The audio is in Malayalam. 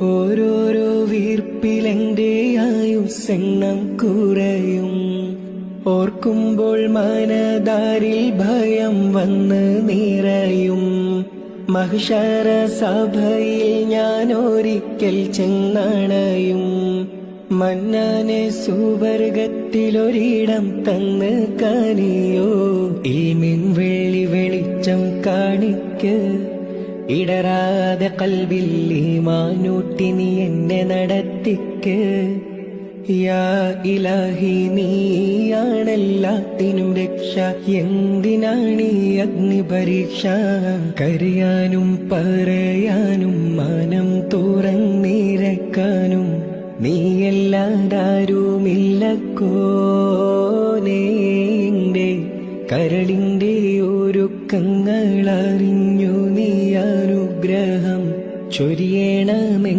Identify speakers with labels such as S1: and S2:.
S1: ഓരോരോ വീർപ്പിലെന്റെ ആയുസെണ്ണം കുറയും. ഓർക്കുമ്പോൾ മനതാരിൽ ഭയം വന്ന് നിറയും. മഹിഷാര സഭയിൽ ഞാൻ ഒരിക്കൽ ചെന്നണയും. മന്നാനെ സുവർഗത്തിലൊരിടം തന്ന് കനിയോ ഈ വെള്ളി വെളിച്ചം കാണിക്ക്. ഇടരാതെ കൽവിൽ ഈമാനൂട്ടി നീ എന്നെ നടത്തിക്ക്. യാ ഇലാഹി നീയാണെല്ലാത്തിനും രക്ഷ. എന്തിനാണ് ഈ അഗ്നി പരീക്ഷ കരയാനും പറയാനും മാനം തുറന്നിരക്കാനും നീയല്ലാതാരുമില്ലക്കോനേന്റെ കരളിന്റെ ഒരു കങ്ങളറിഞ്ഞു നീ ചൊരിയണമെന്ന്